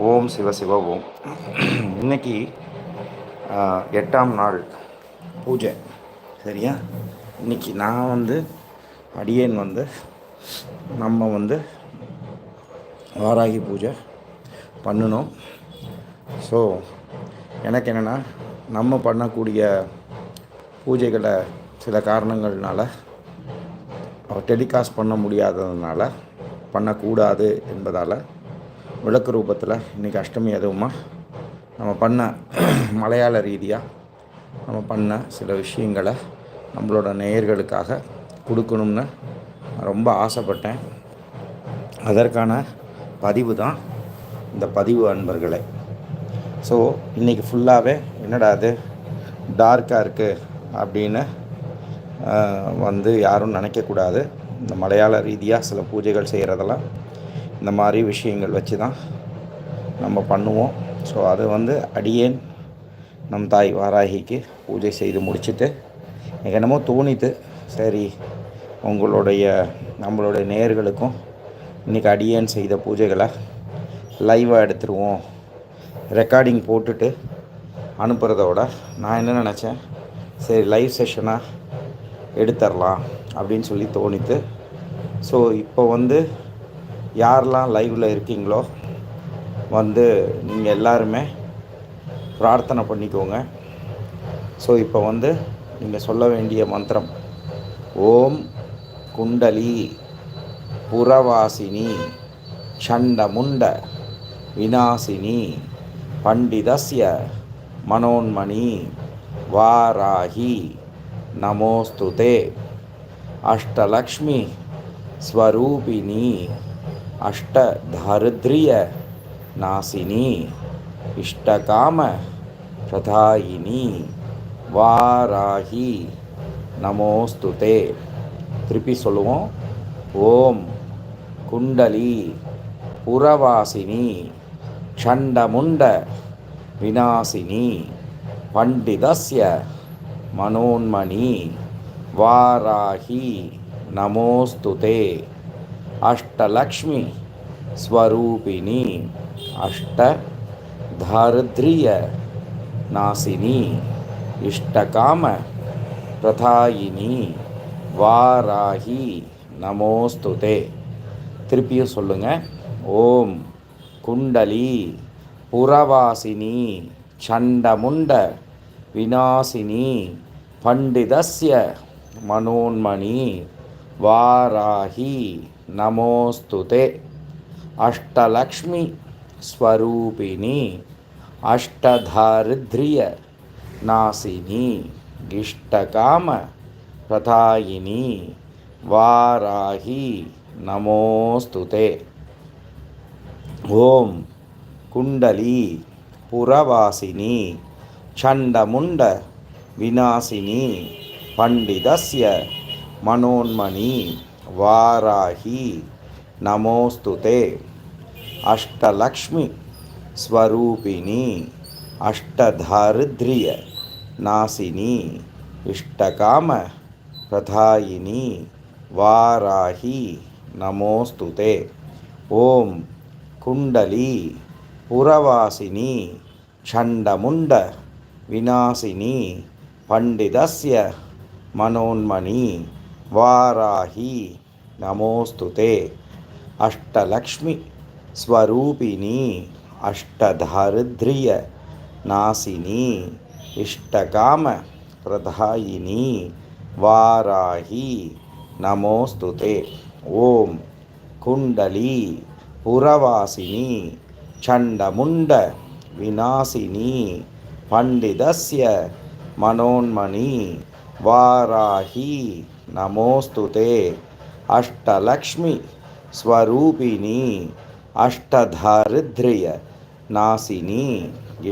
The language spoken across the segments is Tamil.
ஓம் சிவ சிவ ஓம். இன்னைக்கு எட்டாம் நாள் பூஜை. சரியா? இன்னைக்கு நான் வந்து அடியேன் வந்து நம்ம வந்து வாராகி பூஜை பண்ணணும் ஸோ எனக்கு என்னென்னா நம்ம பண்ணக்கூடிய பூஜைகளை சில காரணங்கள்னால டெலிகாஸ்ட் பண்ண முடியாததுனால பண்ணக்கூடாது என்பதால் விளக்கு ரூபத்தில் இன்றைக்கி அஷ்டமி எதுவுமா நம்ம பண்ண மலையாள ரீதியாக நம்ம பண்ண சில விஷயங்களை நம்மளோட நேயர்களுக்காக கொடுக்கணும்னு ரொம்ப ஆசைப்பட்டேன். அதற்கான பதிவு தான் இந்த பதிவு அன்பர்களே. ஸோ இன்றைக்கி ஃபுல்லாகவே என்னடா அது? டார்க்காக இருக்குது அப்படின்னு வந்து யாரும் நினைக்கக்கூடாது. இந்த மலையாள ரீதியாக சில பூஜைகள் செய்கிறதெல்லாம் இந்த மாதிரி விஷயங்கள் வச்சு தான் நம்ம பண்ணுவோம். ஸோ அது வந்து அடியேன் நம் தாய் வாராகிக்கு பூஜை செய்து முடிச்சுட்டு எனக்கு என்னமோ தோணித்து சரி உங்களுடைய நம்மளுடைய நேர்களுக்கும் இன்றைக்கி அடியேன் செய்த பூஜைகளை லைவாக எடுத்துருவோம். ரெக்கார்டிங் போட்டுட்டு அனுப்புகிறத விட நான் என்ன நினச்சேன்? சரி லைவ் செஷனாக எடுத்துடலாம் அப்படின்னு சொல்லி தோணித்து ஸோ இப்போ வந்து யாரெல்லாம் லைவில் இருக்கீங்களோ வந்து நீங்கள் எல்லாருமே பிரார்த்தனை பண்ணிக்கோங்க. ஸோ இப்போ வந்து நீங்கள் சொல்ல வேண்டிய மந்திரம் ஓம் குண்டலி புறவாசினி சண்டமுண்ட விநாசினி பண்டிதஸ்ய மனோன்மணி வாராகி நமோஸ்துதே. அஷ்டலக்ஷ்மி ஸ்வரூபிணி அஷ்டதாரித்ரிய நாசினி இஷ்டகாம பிரதாயினி வாராகி நமோஸ்துதே திருப்பி சொல்லுவோம். ஓம் குண்டலி புறவாசினி சண்டமுண்ட விநாசினி பண்டிதஸ்ய மனோன்மணி வாராகி நமோஸ்துதே அஷ்டலக்ஷ்மி ஸ்வரூபிணி அஷ்ட தாரித்ரிய நாசினி இஷ்டகாம பிரதாயினி வாராகி நமோஸ்துதே. திருப்பியும் சொல்லுங்கள் ஓம் குண்டலி புறவாசினி சண்டமுண்ட விநாசினி பண்டிதஸ்ய மனோன்மணி வாராகி நமோஸ்துதே. அஷ்டலக்ஷ்மி ஸ்வரூபிணி அஷ்டதாரித்ரிய நாசினி இஷ்டகாம பிரதாயினி வாராகி நமோஸ்துதே ஓம் குண்டலி புறவாசினி சண்டமுண்ட விநாசினி பண்டிதஸ்ய மனோன்மணி வாராகி நமோஸ்துதே அஷ்டலக்ஷ்மி ஸ்வரூபிணி அஷ்டதாரித்ரிய நாசினி இஷ்டகாம பிரதாயினி வாராகி நமோஸ்துதே ஓம் குண்டலி புறவாசினி சண்டமுண்ட விநாசினி பண்டிதஸ்ய மனோன்மணி வாராகி நமோஸ்துதே अष्टलक्ष्मीस्वरूपिणी स्वरूपिनी इष्टकामप्रदायिनी वाराही नमोऽस्तु ते। ॐ कुण्डली पुरवासिनी चण्डमुण्डविनाशिनी पण्डितस्य मनोन्मणि वाराही नमोऽस्तु ते। अष्टलक्ष्मी நமோஸ்துதே அஷ்டலக்ஷ்மி ஸ்வரூபிணி அஷ்டதாரித்ரிய நாசினி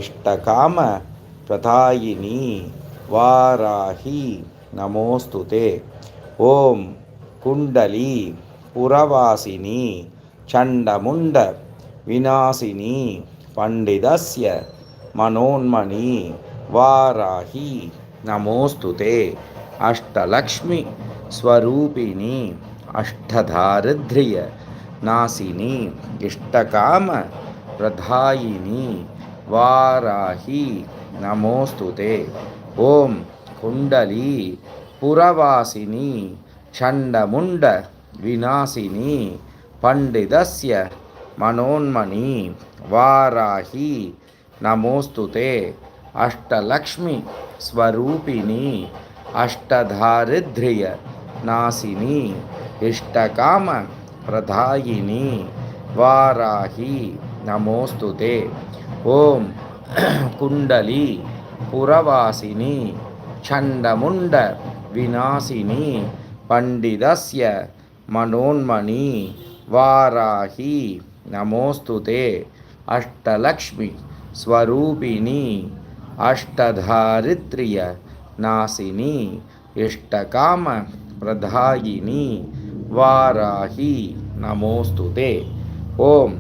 இஷ்டகாம பிரதாயினி வாராகி நமோஸ்துதே ஓம் குண்டலி புறவாசினி சண்டமுண்ட விநாசினி பண்டிதஸ்ய மனோன்மணி வாராகி நமோஸ்துதே अष्टधारिद्र्य नासिनी इष्टकामप्रधायिनी नमोऽस्तु ते। ॐ कुण्डली पुरवासिनी छण्डमुण्डविनाशिनी पण्डितस्य मनोन्मणी वाराही नमोऽस्तु ते। अष्टलक्ष्मीस्वरूपिणी अष्टधारिद्र्यनाशिनी ఇష్టకామ ప్రధాయిని వారాహి నమోస్తుతే ఓం కుండలి పురవాసిని చండముండ వినాశిని పండితస్య మనోన్మణి వారాహి నమోస్తుతే అష్టలక్ష్మి స్వరూపిణి అష్టధారిత్రియ నాశిని ఇష్టకామ ప్రధాయిని వారాహి నమోస్తుతే ఓం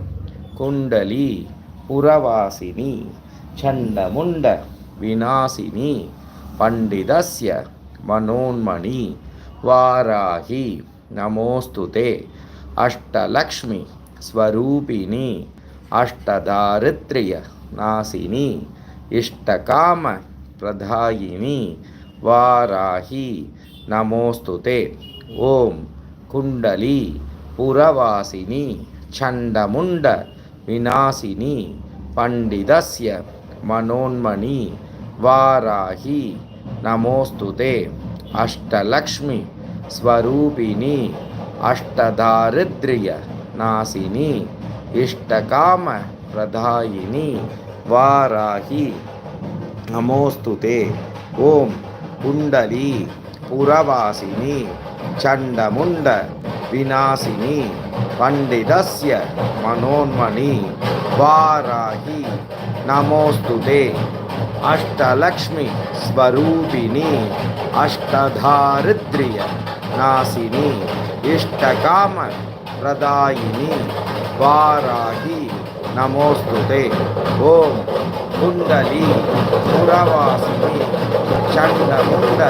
కుండలి పురవాసిని చండముండ వినాశిని పండితస్య మనోన్మణి వారాహి నమోస్తుతే అష్టలక్ష్మి స్వరూపిణి అష్టదారిత్ర్య నాశిని ఇష్టకామ ప్రధాయిని వారాహి నమోస్తుతే ఓం कुण्डली पुरवासिनी छण्डमुण्ड विनाशिनी पण्डितस्य मनोन्मणि वाराही नमोऽस्तु ते अष्टलक्ष्मि स्वरूपिणी अष्टदारिद्र्यनाशिनी इष्टकामप्रदायिनी वाराही नमोऽस्तु ते ॐ कुण्डली पुरवासिनी चण्डमुण्ड, विनाशिनी, पण्डितस्य मनोन्मणि वाराही, नमोऽस्तु ते। अष्टलक्ष्मी स्वरूपिणी अष्टधारिद्र्य नाशिनी, इष्टकाम प्रदायिनी, वाराही, नमोऽस्तु ते। ॐ पुरवासिनी, चण्डमुण्ड,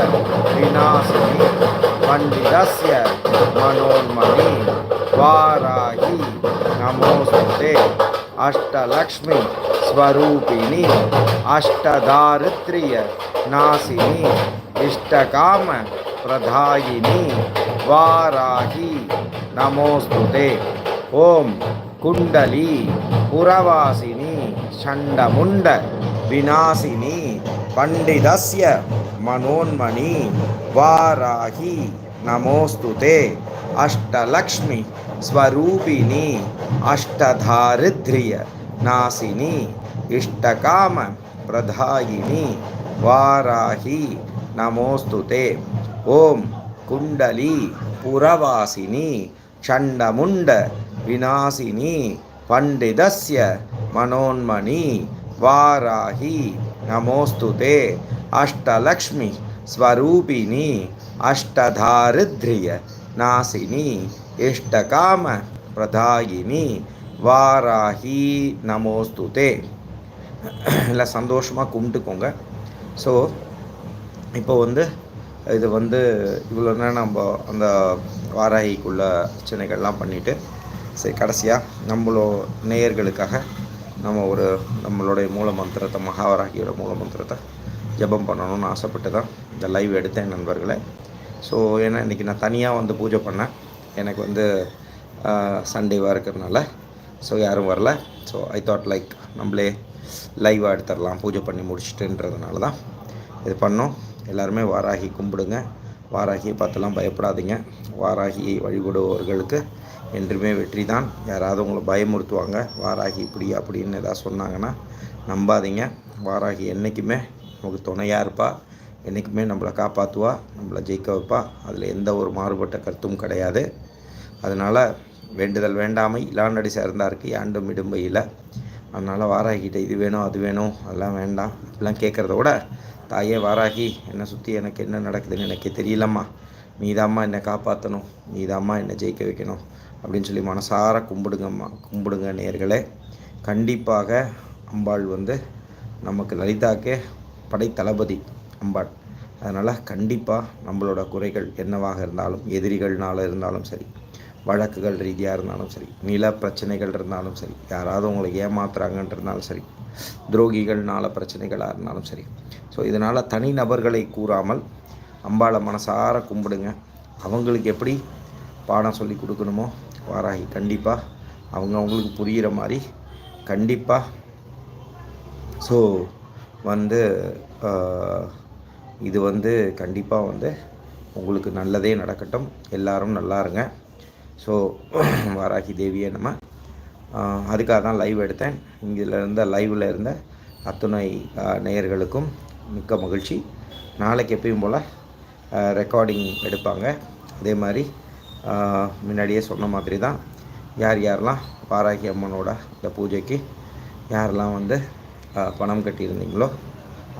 विनाशिनी। मण्डितस्य मनोन्मणि वाराही। नमोस्तुते। अष्टलक्ष्मी स्वरूपिणी, अष्टदारिद्र्य नाशिनी इष्टकाम प्रधायिनी वाराही। नमोस्तुते। ओम कुंडली पुरवासिनी षंडमुंड विनाशिनी पंडितस्य மனோன்மணி வாராகி நமோஸ்துதே அஷ்டலக்ஷ்மி ஸ்வரூபிணி அஷ்டதாரித்ரிய நாசினி இஷ்டகாம பிரதாயினி வாராகி நமோஸ்துதே ஓம் குண்டலி புறவாசினி சண்டமுண்ட விநாசினி பண்டிதஸ்ய மனோன்மணி வாராகி. நமோஸ்துதே அஷ்டலக்ஷ்மி ஸ்வரூபிணி அஷ்டதாரித்ரிய நாசினி இஷ்டகாம பிரதாயினி வாராகி நமோஸ்துதே எல்லாம் சந்தோஷமாக கும்பிட்டுக்கோங்க ஸோ இப்போ வந்து இது வந்து இவ்வளோ நேரம் நம்ம அந்த வாராகிக்குள்ள சிந்தனைகள்லாம் பண்ணிவிட்டு சரி கடைசியாக நம்மளோ நேயர்களுக்காக நம்ம ஒரு நம்மளுடைய மூல மந்திரத்தை மகாவராகியோட மூல மந்திரத்தை ஜபம் பண்ணணும்னு ஆசைப்பட்டு தான் இந்த லைவ் எடுத்தேன் நண்பர்களே. ஸோ ஏன்னா இன்றைக்கி நான் தனியாக வந்து பூஜை பண்ணேன். எனக்கு வந்து சண்டேவாக இருக்கிறதுனால ஸோ யாரும் வரல. ஸோ ஐ தாட் லைக் நம்மளே லைவாக எடுத்துடலாம் பூஜை பண்ணி முடிச்சுட்டுன்றதுனால தான் இது பண்ணோம். எல்லாருமே வாராகி கும்பிடுங்க. வாராகியை பார்த்துலாம் பயப்படாதீங்க. வாராகியை வழிபடுபவர்களுக்கு என்றுமே வெற்றி தான் யாராவது உங்களை பயமுறுத்துவாங்க வாராகி இப்படி அப்படின்னு ஏதாவது சொன்னாங்கன்னா நம்பாதீங்க. வாராகி என்றைக்குமே நமக்கு துணையாக இருப்பாள் என்றைக்குமே நம்மளை காப்பாற்றுவா நம்மளை ஜெயிக்க வைப்பா. அதில் எந்த ஒரு மாறுபட்ட கருத்தும் கிடையாது. அதனால் வேண்டுதல் வேண்டாமை இலாண்டடி சேர்ந்தாருக்கு யாண்டும் இடும்பையில் அதனால் வாராகிட்ட இது வேணும் அது வேணும் அதெல்லாம் வேண்டாம். அப்படிலாம் கேட்குறத விட தாயே வாராகி என்னை சுற்றி எனக்கு என்ன நடக்குதுன்னு எனக்கே தெரியலம்மா. நீதாம்மா என்னை காப்பாற்றணும் நீதாம்மா என்னை ஜெயிக்க வைக்கணும் அப்படின்னு சொல்லி மனசார கும்பிடுங்கம்மா கும்பிடுங்க நேர்களே கண்டிப்பாக அம்பாள் வந்து நமக்கு லலிதாக்கே படைத்தளபதி அம்பாள். அதனால் கண்டிப்பாக நம்மளோட குறைகள் என்னவாக இருந்தாலும் எதிரிகள்னால இருந்தாலும் சரி வழக்குகள் ரீதியாக இருந்தாலும் சரி நில பிரச்சனைகள் இருந்தாலும் சரி யாராவது உங்களை ஏமாத்துறாங்கன்றதுனாலும் சரி துரோகிகள்னால பிரச்சனைகளாக இருந்தாலும் சரி. ஸோ இதனால் தனிநபர்களை கூறாமல் அம்பாளை மனசார கும்பிடுங்க. அவங்களுக்கு எப்படி பாடம் சொல்லி கொடுக்கணுமோ வாராகி கண்டிப்பாக அவங்க அவங்களுக்கு புரிகிற மாதிரி கண்டிப்பாக ஸோ வந்து இது வந்து கண்டிப்பாக வந்து உங்களுக்கு நல்லதே நடக்கட்டும். எல்லாரும் நல்லா இருங்க. ஸோ வாராகி தேவியை நம்ம அதுக்காக தான் லைவ் எடுத்தேன். இதில் இருந்த லைவில் இருந்த அத்துணை நேயர்களுக்கும் மிக்க மகிழ்ச்சி. நாளைக்கு எப்பயும் போல் ரெக்கார்டிங் எடுப்பாங்க. அதே மாதிரி முன்னாடியே சொன்ன மாதிரி தான் யார் யாரெல்லாம் வாராகி அம்மனோட இந்த பூஜைக்கு யாரெல்லாம் வந்து பணம் கட்டியிருந்தீங்களோ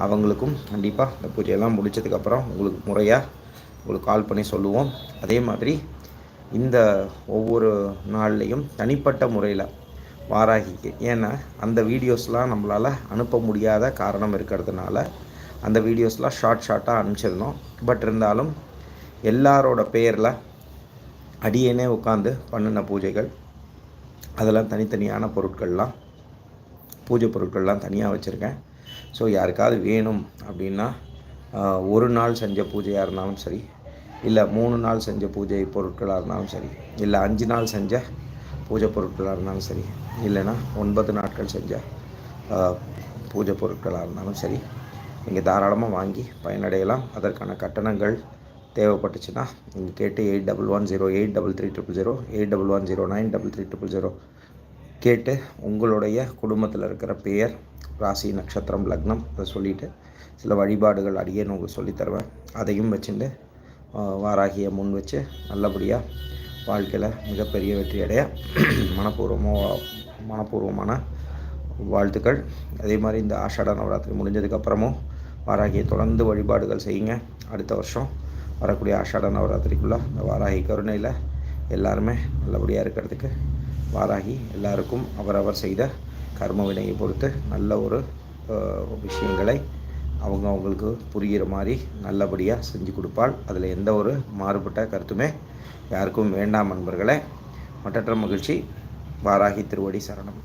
அவங்களுக்கும் கண்டிப்பாக இந்த பூஜையெல்லாம் முடித்ததுக்கப்புறம் உங்களுக்கு முறையாக உங்களுக்கு கால் பண்ணி சொல்லுவோம். அதே மாதிரி இந்த ஒவ்வொரு நாள்லேயும் தனிப்பட்ட முறையில் வாராகிக்கு. ஏன்னா அந்த வீடியோஸ்லாம் நம்மளால் அனுப்ப முடியாத காரணம் இருக்கிறதுனால அந்த வீடியோஸ்லாம் ஷார்ட் ஷார்ட்டாக அனுப்பிச்சிருந்தோம் பட் இருந்தாலும் எல்லாரோட பேரில் அடியேனே உட்காந்து பண்ணின பூஜைகள் அதெல்லாம் தனித்தனியான பொருட்கள்லாம் பூஜை பொருட்கள்லாம் தனியாக வச்சுருக்கேன். ஸோ யாருக்காவது வேணும் அப்படின்னா ஒரு நாள் செஞ்ச பூஜையாக இருந்தாலும் சரி இல்லை மூணு நாள் செஞ்ச பூஜை பொருட்களாக இருந்தாலும் சரி. இல்லை அஞ்சு நாள் செஞ்ச பூஜை பொருட்களாக இருந்தாலும் சரி. இல்லைன்னா ஒன்பது நாட்கள் செஞ்ச பூஜை பொருட்களாக இருந்தாலும் சரி. நீங்கள் தாராளமாக வாங்கி பயனடையலாம். அதற்கான கட்டணங்கள் தேவைப்பட்டுச்சுன்னா நீங்கள் கேட்டு eight double one zero eight double three triple zero eight double one zero nine double three triple zero கேட்டு உங்களுடைய குடும்பத்தில் இருக்கிற பெயர் ராசி நட்சத்திரம் லக்னம் அதை சொல்லிவிட்டு சில வழிபாடுகள் அடியேன்னு உங்களுக்கு சொல்லித்தருவேன் அதையும் வச்சுட்டு வாராகியை முன் வச்சு நல்லபடியாக வாழ்க்கையில் மிகப்பெரிய வெற்றி அடைய மனப்பூர்வமாக மனப்பூர்வமான வாழ்த்துக்கள். அதே மாதிரி இந்த ஆஷாட நவராத்திரி முடிஞ்சதுக்கப்புறமும் வாராகியை தொடர்ந்து வழிபாடுகள் செய்யுங்க. அடுத்த வருஷம் வரக்கூடிய ஆஷாட நவராத்திரிக்குள்ளே இந்த வாராகி கருணையில் எல்லாருமே நல்லபடியாக இருக்கிறதுக்கு வாராகி எல்லாருக்கும் அவரவர் செய்த கர்ம வினையை பொறுத்து நல்ல ஒரு விஷயங்களை அவங்க அவங்களுக்கு புரிகிற மாதிரி நல்லபடியாக செஞ்சு கொடுப்பாள். அதில் எந்த ஒரு மாறுபட்ட கருத்துமே யாருக்கும் வேண்டாம் நண்பர்களே. மற்றற்ற மகிழ்ச்சி. வாராகி திருவடி சரணம்.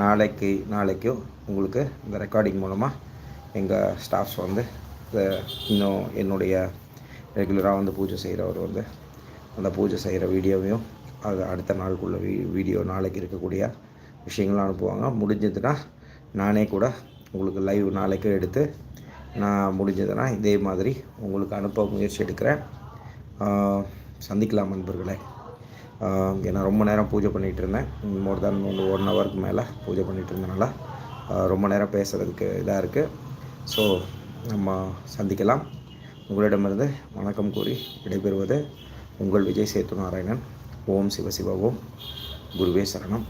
நாளைக்கு நாளைக்கும் உங்களுக்கு இந்த ரெக்கார்டிங் மூலமாக எங்கள் ஸ்டாஃப்ஸ் வந்து இன்னும் என்னுடைய ரெகுலராக வந்து பூஜை செய்கிறவர் வந்து அந்த பூஜை செய்கிற வீடியோவையும் அது அடுத்த நாளுக்குள்ள வீ வீடியோ நாளைக்கு இருக்கக்கூடிய விஷயங்கள்லாம் அனுப்புவாங்க. முடிஞ்சதுன்னா நானே கூட உங்களுக்கு லைவ் நாளைக்கு எடுத்து நான் முடிஞ்சதுன்னா இதே மாதிரி உங்களுக்கு அனுப்ப முயற்சி எடுக்கிறேன். சந்திக்கலாம் நண்பர்களே. ஏன்னா ரொம்ப நேரம் பூஜை பண்ணிகிட்டு இருந்தேன். மோர் தேன் ஒன்று ஒன் ஹவருக்கு மேலே பூஜை பண்ணிகிட்டு இருந்தனால ரொம்ப நேரம் பேசுகிறதுக்கு இதாக இருக்குது ஸோ நம்ம சந்திக்கலாம். உங்களிடமிருந்து வணக்கம் கூறி விடைபெறுவது உங்கள் விஜய் சேத்து நாராயணன் ஓம் சிவசிவ ஓம். குருவே சரணம்.